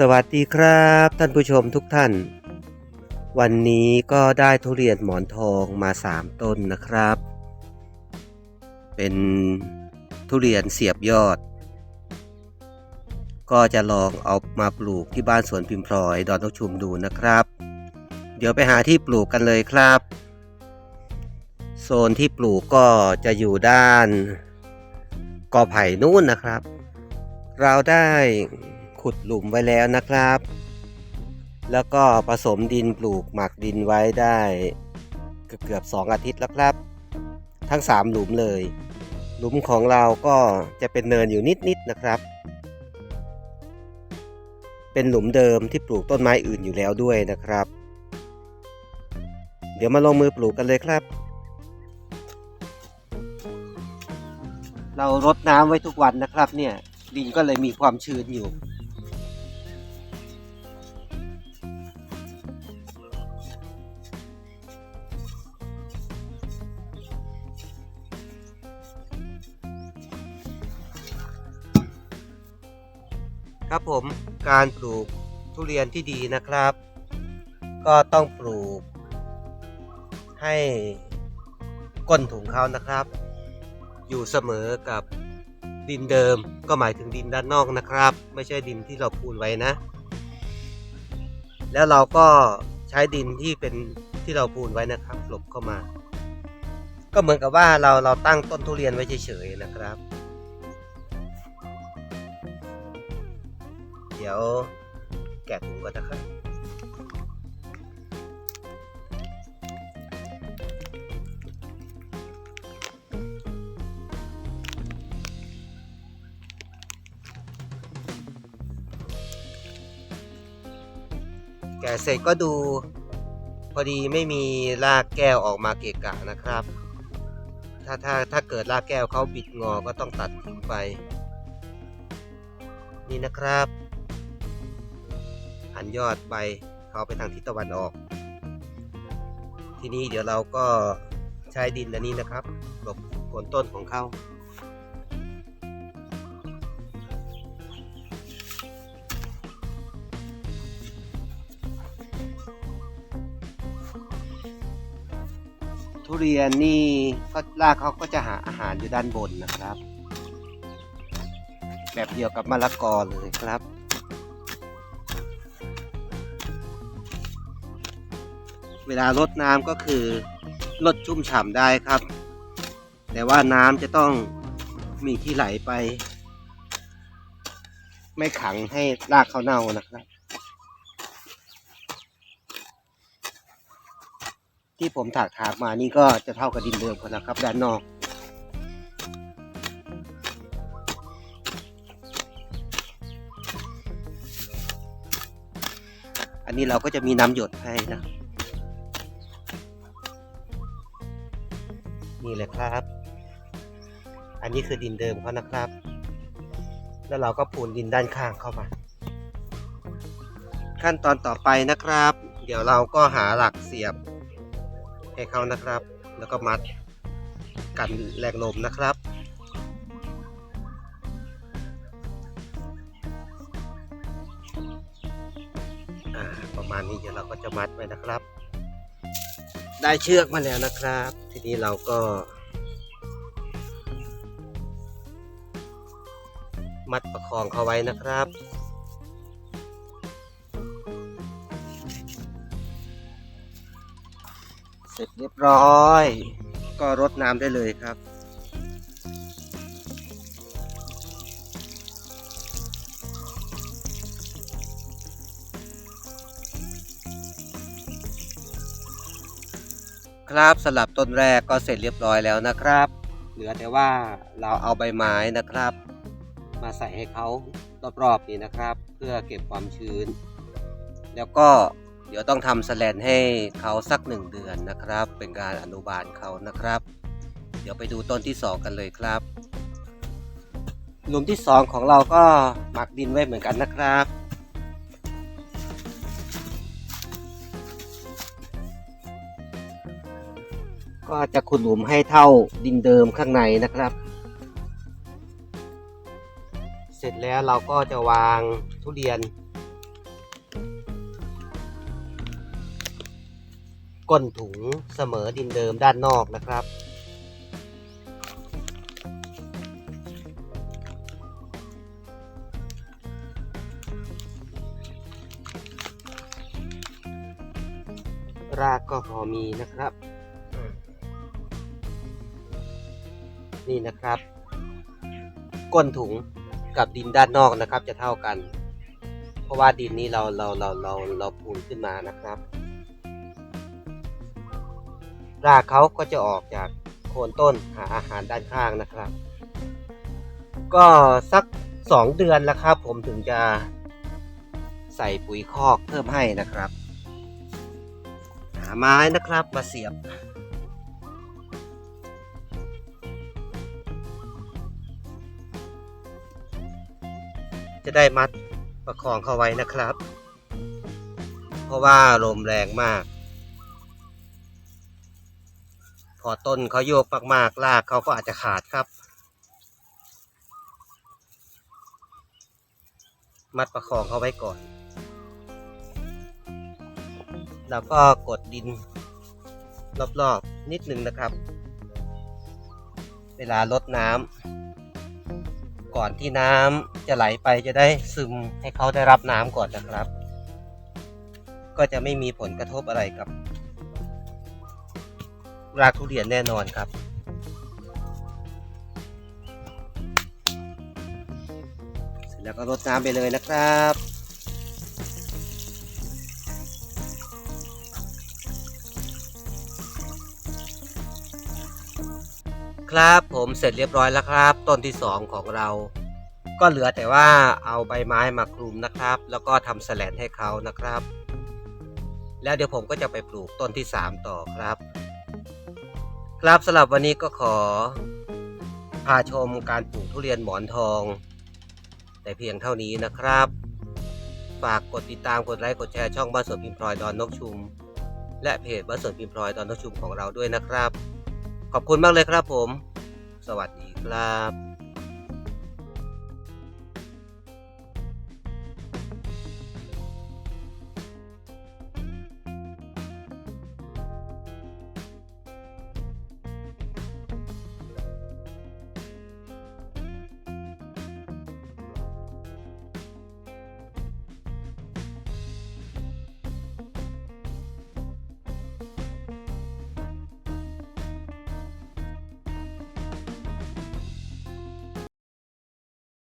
สวัสดีครับท่านผู้ชมทุกท่าน วันนี้ก็ได้ทุเรียนหมอนทองมา 3 ต้นนะครับ เป็นทุเรียนเสียบยอด ก็จะลองเอามาปลูกที่บ้านสวนพิมพลอยดอนนกชุมดูนะครับ เดี๋ยวไปหาที่ปลูกกันเลยครับ โซนที่ปลูกก็จะอยู่ด้านกอไผ่นู่นนะครับ เราได้ ขุดหลุมไว้แล้วนะครับ แล้วก็ผสมดินปลูกหมักดินไว้ได้เกือบเกือบๆสองอาทิตย์แล้วครับ ทั้งสามหลุมเลย หลุมของเราก็จะเป็นเนินอยู่นิดๆนะครับ เป็นหลุมเดิมที่ปลูกต้นไม้อื่นอยู่แล้วด้วยนะครับ เดี๋ยวมาลงมือปลูกกันเลยครับ เรารดน้ำไว้ทุกวันนะครับเนี่ยดินก็เลยมีความชื้นอยู่ ครับผมการปลูกทุเรียนที่ดีนะครับ ก็ต้องปลูก ให้ก้นถุงเขานะครับ อยู่เสมอกับดินเดิมก็หมายถึงดินด้านนอกนะครับ ไม่ใช่ดินที่เราพูนไว้นะ แล้วเราก็ใช้ดินที่เป็นที่เราพูนไว้นะครับหลบเข้ามา ก็เหมือนกับว่าเราเราตั้งต้นทุเรียนไว้เฉยๆนะครับ เดี๋ยวแกะถุงก่อนนะครับแกะเสร็จก็ดูพอดีไม่มีรากแก้วออกมาเกะกะนะครับ ถ้าถ้าถ้าเกิดรากแก้วเขาบิดงอก็ต้องตัดทิ้งไป นี่นะครับ หันยอดใบเขาไปทางทิศตะวันออก ทีนี้เดี๋ยวเราก็ใช้ดินอันนี้นะครับหลบโคนต้นของเขาทุเรียนนี่ก็รากเขาก็จะหาอาหารอยู่ด้านบนนะครับ แบบเดียวกับมะละกอเลยครับ เวลารดน้ำก็คือลดชุ่มฉ่ำได้ครับ แต่ว่าน้ำจะต้องมีที่ไหลไป ไม่ขังให้รากเขาเน่านะครับ ที่ผมถากถากมานี่ก็จะเท่ากับดินเดิมคนละครับด้านนอกอันนี้เราก็จะมีน้ำหยดให้นะ นี่แหละครับ อันนี้คือดินเดิมเขานะครับ แล้วเราก็ปูนดินด้านข้างเข้ามา ขั้นตอนต่อไปนะครับ เดี๋ยวเราก็หาหลักเสียบให้เขานะครับ แล้วก็มัดกันแรงลมนะครับอ่าประมาณนี้เดี๋ยวเราก็จะมัดไว้นะครับ ได้เชือกมาแล้วนะครับ ทีนี้เราก็ มัดประคองเขาไว้นะครับเสร็จเรียบร้อย ก็รดน้ำได้เลยครับ ครับสลับต้นแรกก็เสร็จเรียบร้อยแล้วนะครับ เหลือแต่ว่าเราเอาใบไม้นะครับ มาใส่ให้เขารอบๆนี้นะครับ เพื่อเก็บความชื้น แล้วก็เดี๋ยวต้องทำสแลนให้เขาสักหนึ่งเดือนนะครับ เป็นการอนุบาลเขานะครับ เดี๋ยวไปดูต้นที่สองกันเลยครับ หลุมที่สองของเราก็หมักดินไว้เหมือนกันนะครับ ก็จะขุดหลุมให้เท่าดินเดิมข้างในนะครับ เสร็จแล้วเราก็จะวางทุเรียน ก้นถุงเสมอดินเดิมด้านนอกนะครับรากก็พอมีนะครับ นี่นะครับ ก้นถุงกับดินด้านนอกนะครับ จะเท่ากัน เพราะว่าดินนี้เราเราเราเราเราปูนขึ้นมานะครับรากเขาก็จะออกจากโคนต้นหาอาหารด้านข้างนะครับ ก็สักสองเดือนแล้วครับ ผมถึงจะใส่ปุ๋ยคอกเพิ่มให้นะครับ หาไม้นะครับมาเสียบ จะได้มัดประคองเข้าไว้นะครับ เพราะว่าลมแรงมาก พอต้นเขาโยกมากๆรากเขาก็อาจจะขาดครับ มัดประคองเขาไว้ก่อน แล้วก็กดดินรอบๆนิดนึงนะครับ เวลาลดน้ำ ก่อนที่น้ำจะไหลไปจะได้ซึมให้เขาได้รับน้ำก่อนนะครับ ก็จะไม่มีผลกระทบอะไรกับรากทุเรียนแน่นอนครับ เสร็จแล้วก็รดน้ำไปเลยนะครับ ครับผมเสร็จเรียบร้อยแล้วครับ ต้นที่ 2 ของเรา ก็เหลือแต่ว่าเอาใบไม้มาคลุมนะครับ แล้วก็ทำแสลนให้เขานะครับ แล้วเดี๋ยวผมก็จะไปปลูกต้นที่ 3 ต่อครับ ครับสำหรับวันนี้ก็ขอ พาชมการปลูกทุเรียนหมอนทอง แต่เพียงเท่านี้นะครับ ฝากกดติดตามกดไลค์กดแชร์ช่องบ้านสวนพิมพ์พลอยดอนนกชุม และเพจบ้านสวนพิมพ์พลอยดอนนกชุมของเราด้วยนะครับ ขอบคุณมากเลยครับผม สวัสดีครับ